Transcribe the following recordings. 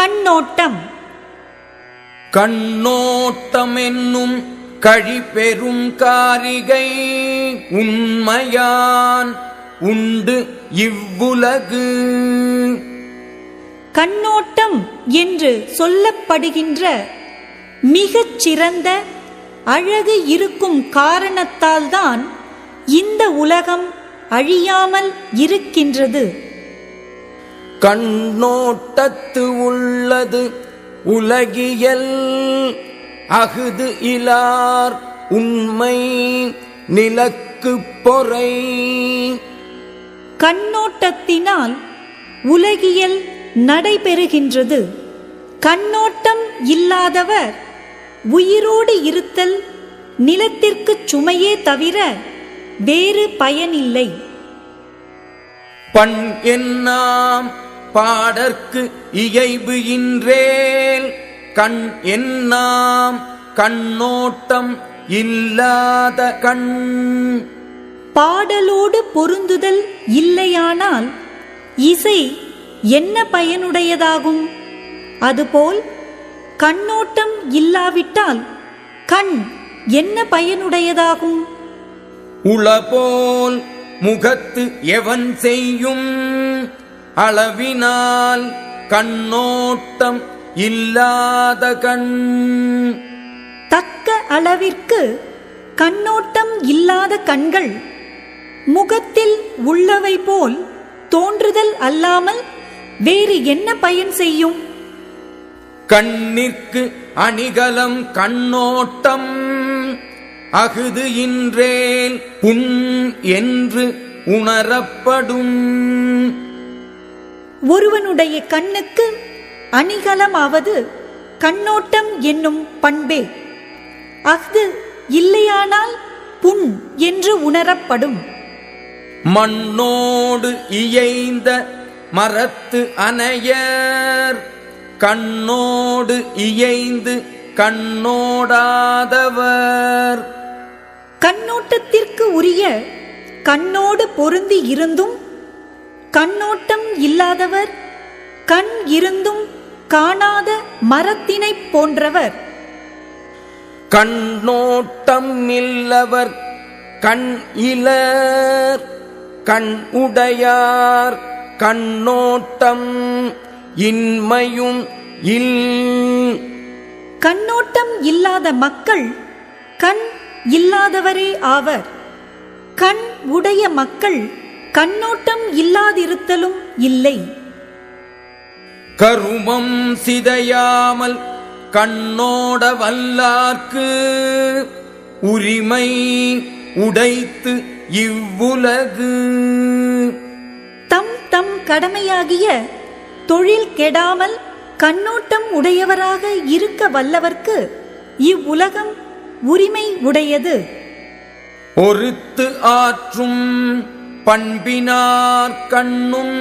கண்ணோட்டம். கண்ணோட்டம் என்னும் கழிபெரும் காரிகை உண்மையான் உண்டு இவ்வுலகு. கண்ணோட்டம் என்று சொல்லப்படுகின்ற மிகச் சிறந்த அழகு இருக்கும் காரணத்தால்தான் இந்த உலகம் அழியாமல் இருக்கின்றது. கண்ணோட்டத்து உள்ளது உலகியல் அகுது இலார் உண்மை நிலக்கு பொறை. கண்ணோட்டத்தினால் உலகியல் நடைபெறுகின்றது. கண்ணோட்டம் இல்லாதவர் உயிரோடு இருத்தல் நிலத்திற்குச் சுமையே தவிர வேறு பயனில்லை. பண் என்னாம் பாடற்கு இயைபு இன்றேல் கண் என்னாம் கண்ணோட்டம் இல்லாத கண். பாடலோடு பொருந்துதல் இல்லையானால் இசை என்ன பயனுடையதாகும்? அதுபோல் கண்ணோட்டம் இல்லாவிட்டால் கண் என்ன பயனுடையதாகும்? உளபோல் முகத்து எவன் செய்யும்? அளவினால் கண்ணோட்டம் இல்லாத கண். தக்க அளவிற்கு கண்ணோட்டம் இல்லாத கண்கள் முகத்தில் உள்ளவை போல் தோன்றுதல் அல்லாமல் வேறு என்ன பயன் செய்யும்? கண்ணிற்கு அணிகலம் கண்ணோட்டம். அகுது இன்றேல் புண் என்று உணரப்படும். ஒருவனுடைய கண்ணுக்கு அணிகலமாவது கண்ணோட்டம் என்னும் பண்பே. அஃது இல்லையானால் புண் என்று உணரப்படும். மண்ணோடு இயைந்த மரத்து அணையர் கண்ணோடு இயைந்து கண்ணோடாதவர். கண்ணோட்டத்திற்கு உரிய கண்ணோடு பொருந்தி இருந்தும் கண்ணோட்டம் இல்லாதவர் கண் இருந்தும் காணாத மரத்தினைப் போன்றவர். கண்ணோட்டம் இல்லவர் கண் இலர் கண் உடையார் கண்ணோட்டம் இன்மையும் இல். கண்ணோட்டம் இல்லாத மக்கள் கண் இல்லாதவரே ஆவர். கண் உடைய மக்கள் கண்ணோட்டம் இல்லாதிருத்தலும் இல்லை. கருமம் சிதையாமல் கண்ணோட வல்லார்க்கு உரிமை உடைத்து இவ்வுலகு. தம் தம் கடமையாகிய தொழில் கெடாமல் கண்ணோட்டம் உடையவராக இருக்க வல்லவர்க்கு இவ்வுலகம் உரிமை உடையது. ஒருத்து ஆற்றும் பண்பினார் கண்ணும்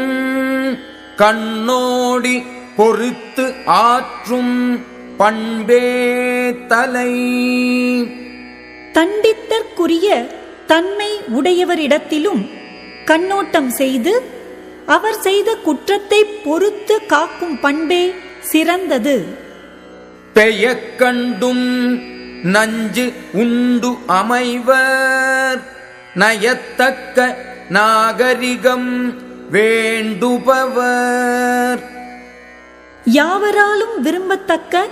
கண்ணோடி பொறுத்து ஆற்றும் பண்பே தலை. தண்டித்தற்குரிய தன்மை உடையவரிடத்திலும் கண்ணோட்டம் செய்து அவர் செய்த குற்றத்தை பொறுத்து காக்கும் பண்பே சிறந்தது. பெயக்கண்டும் நஞ்சு உண்டு அமைவர் நயத்தக்க நாகரிகம் வேண்டுபவர். யாவராலும் விரும்பத்தக்க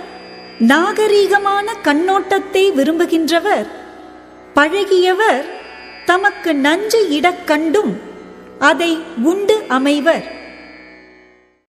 நாகரீகமான கண்ணோட்டத்தை விரும்புகின்றவர் பழகியவர் தமக்கு நஞ்சு இடக் கண்டும் அதை உண்டு அமைவர்.